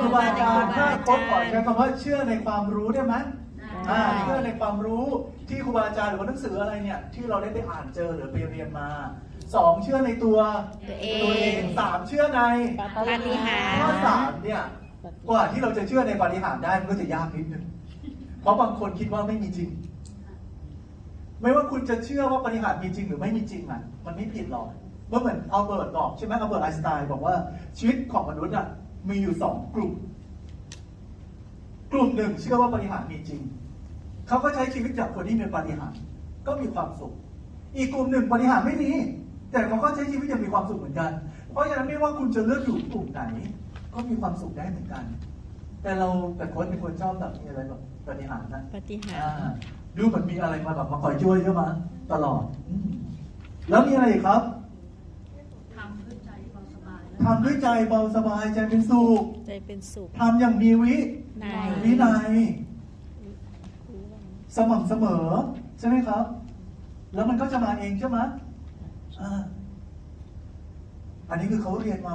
ครูบาอาจารย์ถ้าครบก่อนใช้คำว่าเชื่อในความรู้ได้ไหมอ่าเชื่อในความรู้ที่ครูบาอาจารย์หรือว่าหนังสืออะไรเนี่ยที่เราได้ไปอ่านเจอหรือไปเรียนมาสองเชื่อในตัวตัวเองตัวเองสามเชื่อในปาฏิหาริย์ข้อสามเนี่ยกว่าที่เราจะเชื่อในปาฏิหาริย์ได้มันก็จะยากนิดนึงเพราะบางคนคิดว่าไม่มีจริง ไม่ว่าคุณจะเชื่อว่าปาฏิหาริย์มีจริงหรือไม่มีจริงอะมันไม่ผิดหรอกเมื่อเหมือนอัลเบิร์ตบอกใช่ไหมอัลเบิร์ตไอน์สไตน์บอกว่าชีวิตของมนุษย์อะ มีอยู่สองกลุ่ม กลุ่มหนึ่งเชื่อว่าปาฏิหาริย์มีจริง เขาก็ใช้ชีวิตจากคนที่มีปาฏิหาริย์ก็มีความสุข อีกกลุ่มหนึ่งปาฏิหาริย์ไม่มี แต่เขาก็ใช้ชีวิตอย่างมีความสุขเหมือนกัน เพราะฉะนั้นไม่ว่าคุณจะเลือกอยู่กลุ่มไหน ก็มีความสุขได้เหมือนกัน แต่เราแต่คนเป็นคนชอบแบบมีอะไรแบบปาฏิหาริย์นะปาฏิหาอ่าริย์ดูเหมือนมีอะไรมาแบบมาคอยช่วยใช่ไหมตลอดอืมแล้วมีอะไรอีกครับ ทำด้วยใจเบาสบาย ทำด้วยใจเบาสบายใจเป็นสุขใจเป็นสุขทำอย่างมีวิในวินัยสม่ำเสมอ ใช่ไหมครับ แล้วมันก็จะมาเองใช่ไหมอ่าอันนี้คือเขาเรียนมา